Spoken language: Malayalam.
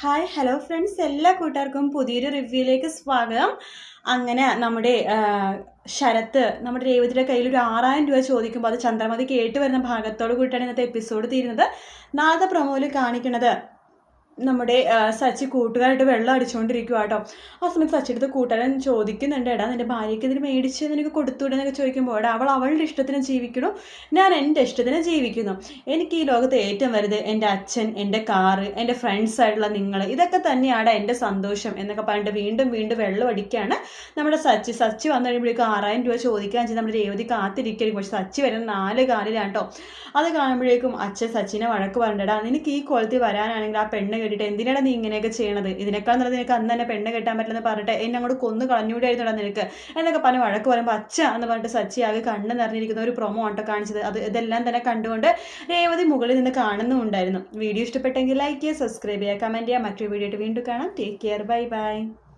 ഹായ് ഹലോ ഫ്രണ്ട്സ് എല്ലാ കൂട്ടുകാർക്കും പുതിയൊരു റിവ്യൂയിലേക്ക് സ്വാഗതം. അങ്ങനെ നമ്മുടെ ശരത്ത് നമ്മുടെ രേവതിയുടെ കയ്യിൽ ഒരു ആറായിരം രൂപ ചോദിക്കുമ്പോൾ അത് ചന്ദ്രമതി കേട്ട് വരുന്ന ഭാഗത്തോട് കൂടിയിട്ടാണ് ഇന്നത്തെ എപ്പിസോഡ് തീരുന്നത്. നാളത്തെ പ്രൊമോയിൽ കാണിക്കുന്നത് നമ്മുടെ സച്ചി കൂട്ടുകാരായിട്ട് വെള്ളം അടിച്ചുകൊണ്ടിരിക്കുക കേട്ടോ ആ സമയത്ത് സച്ചിയുടെ കൂട്ടുകാരൻ ചോദിക്കുന്നുണ്ട് എടാ നിന്റെ ഭാര്യയ്ക്ക് ഇതിന് മേടിച്ച് നിനക്ക് കൊടുത്തൂടെ എന്നൊക്കെ ചോദിക്കുമ്പോൾ എടാ അവൾ അവളുടെ ഇഷ്ടത്തിന് ജീവിക്കണു ഞാൻ എന്റെ ഇഷ്ടത്തിന് ജീവിക്കുന്നു. എനിക്ക് ഈ ലോകത്ത് ഏറ്റവും വലുത് എന്റെ അച്ഛൻ എന്റെ കാറ് എന്റെ ഫ്രണ്ട്സ് ആയിട്ടുള്ള നിങ്ങൾ ഇതൊക്കെ തന്നെയാണ് എന്റെ സന്തോഷം എന്നൊക്കെ പറഞ്ഞിട്ട് വീണ്ടും വീണ്ടും വെള്ളം അടിക്കുകയാണ് നമ്മുടെ സച്ചി. സച്ചി വന്നു കഴിയുമ്പോഴേക്കും ആറായിരം രൂപ ചോദിക്കാൻ ചെയ്ത് നമ്മുടെ രേവതി കാത്തിരിക്കും പക്ഷെ സച്ചി വരുന്ന നാല് കാലിലാണ് കേട്ടോ അത് കാണുമ്പോഴേക്കും അച്ഛൻ സച്ചിനെ വഴക്ക് പറഞ്ഞിട്ടാ നിനക്ക് ഈ കോളത്തിൽ വരാനാണെങ്കിൽ ആ പെണ്ണ് കെട്ടിയിട്ട് എന്തിനാണ് നീ ഇങ്ങനെയൊക്കെ ചെയ്യണത്? ഇതിനേക്കാൾ നല്ലത് നിനക്ക് അന്ന് തന്നെ പെണ്ണ് കെട്ടാൻ പറ്റില്ലെന്ന് പറഞ്ഞിട്ട് എന്നെ അങ്ങോട്ട് കൊന്നു കളഞ്ഞൂടായിരുന്നടാ നിനക്ക്? എന്നൊക്കെ പറഞ്ഞ് വഴക്ക് പറയുമ്പോൾ അച്ഛ എന്ന് പറഞ്ഞിട്ട് സച്ചി ആകെ കണ്ണ് നിറഞ്ഞിരിക്കുന്ന ഒരു പ്രൊമോ ആട്ടോ കാണിച്ചത്. അത് ഇതെല്ലാം തന്നെ കണ്ടുകൊണ്ട് രേവതി മുകളിൽ നിന്ന് കാണുന്നുണ്ടായിരുന്നു വീഡിയോ ഇഷ്ടപ്പെട്ടെങ്കിൽ ലൈക്ക് ചെയ്യുക സബ്സ്ക്രൈബ് ചെയ്യുക കമന്റ് ചെയ്യുക. മറ്റൊരു വീഡിയോ ആയിട്ട് വീണ്ടും കാണാം. Take care bye bye